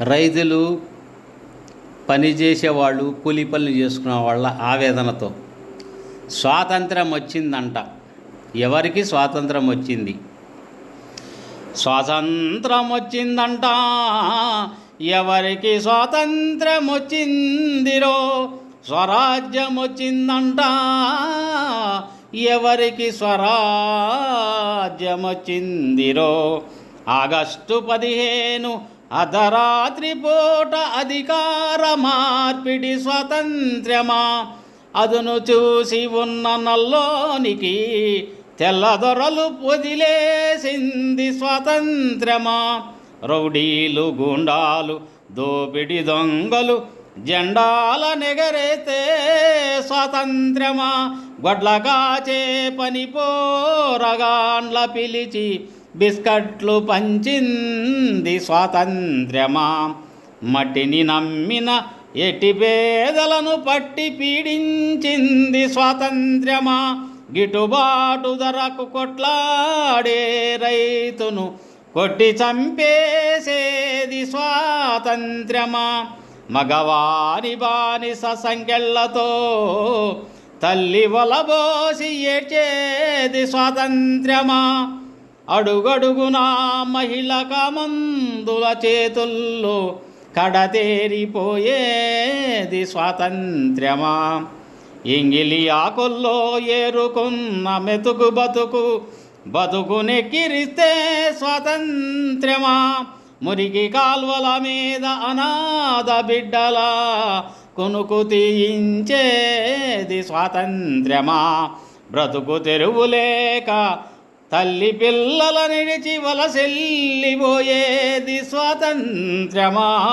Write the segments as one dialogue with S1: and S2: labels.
S1: రైతులు పని కూలీ కూలి పనులు చేసుకునే వాళ్ళ ఆవేదనతో. స్వాతంత్రం వచ్చిందంట. ఎవరికి స్వాతంత్రం వచ్చింది? స్వాతంత్రం వచ్చిందంట. ఎవరికి స్వాతంత్రం వచ్చిందిరో? స్వరాజ్యం వచ్చిందంట. ఎవరికి స్వరాజ్యం వచ్చిందిరో? ఆగస్టు పదిహేను అర్ధరాత్రి పూట అధికార మార్పిడి స్వాతంత్ర్యమా? అదును చూసి ఉన్న నల్లోనికి తెల్లదొరలు పొదిలేసింది స్వాతంత్ర్యమా? రౌడీలు గుండాలు దోపిడి దొంగలు జెండాల నెగరేతే స్వాతంత్ర్యమా? గొడ్లగా కాచే పని పోరగాండ్ల పిలిచి బిస్కట్లు పంచింది స్వాతంత్ర్యమా. మట్టిని నమ్మిన ఎట్టి పేదలను పట్టి పీడించింది స్వాతంత్ర్యమా. గిట్టుబాటు ధరకు కొట్లాడే రైతును కొట్టి చంపేసేది స్వాతంత్ర్యమా. మగవాని బానిస సంఖ్యలతో తల్లి వలబోసి ఏడ్చేది స్వాతంత్ర్యమా. అడుగడుగునా మహిళ కామందుల చేతుల్లో కడతేరిపోయేది స్వాతంత్ర్యమా? ఇంగిలి ఆకుల్లో ఏరుకున్న మెతుకు బతుకు బతుకు కిరిస్తే స్వాతంత్ర్యమా? మురికి కాల్వల మీద అనాథ బిడ్డల కొనుకు తీయించేది స్వాతంత్ర్యమా? బ్రతుకు తెరువులేక తల్లి పిల్లల నిడిచి వలసెల్లిపోయేది స్వాతంత్ర్యమా?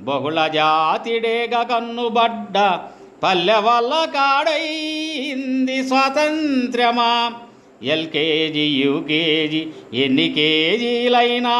S1: బహుళ జాతిడేగ కన్నుబడ్డ పల్లె వల్ల కాడైంది స్వాతంత్ర్యమా? ఎల్కేజీ యూకేజీ ఎన్ని కేజీలైనా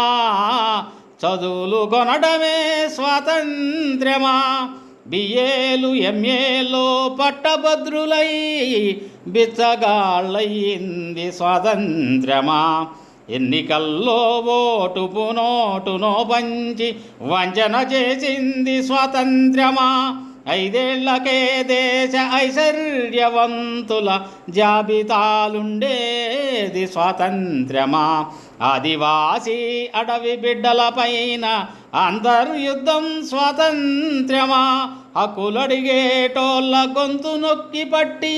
S1: చదువులు కొనడమే స్వాతంత్ర్యమా? బిఏలు ఎంఏలో పట్టభద్రులై బిచ్చగాళ్ళయింది స్వాతంత్ర్యమా. ఎన్నికల్లో ఓటుపు నోటునో పంచి వంచన చేసింది స్వాతంత్ర్యమా. ఐదేళ్ళకే దేశ ఐశ్వర్యవంతుల జాబితాలుండేది స్వాతంత్ర్యమా. ఆదివాసీ అడవి బిడ్డలపైన అంతర్యుద్ధం స్వాతంత్ర్యమా? హక్కులడిగేటోళ్ళ గొంతు నొక్కి పట్టి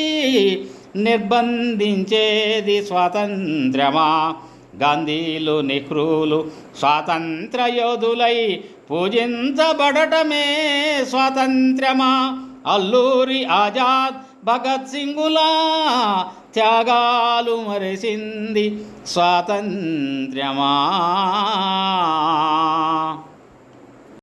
S1: నిర్బంధించేది స్వాతంత్ర్యమా? గాంధీలు నెహ్రూలు స్వాతంత్ర యోధులై పూజించబడటమే స్వాతంత్ర్యమా? అల్లూరి ఆజాద్ భగత్ సింగులా త్యాగాలు మరిసింది స్వాతంత్ర్యమా?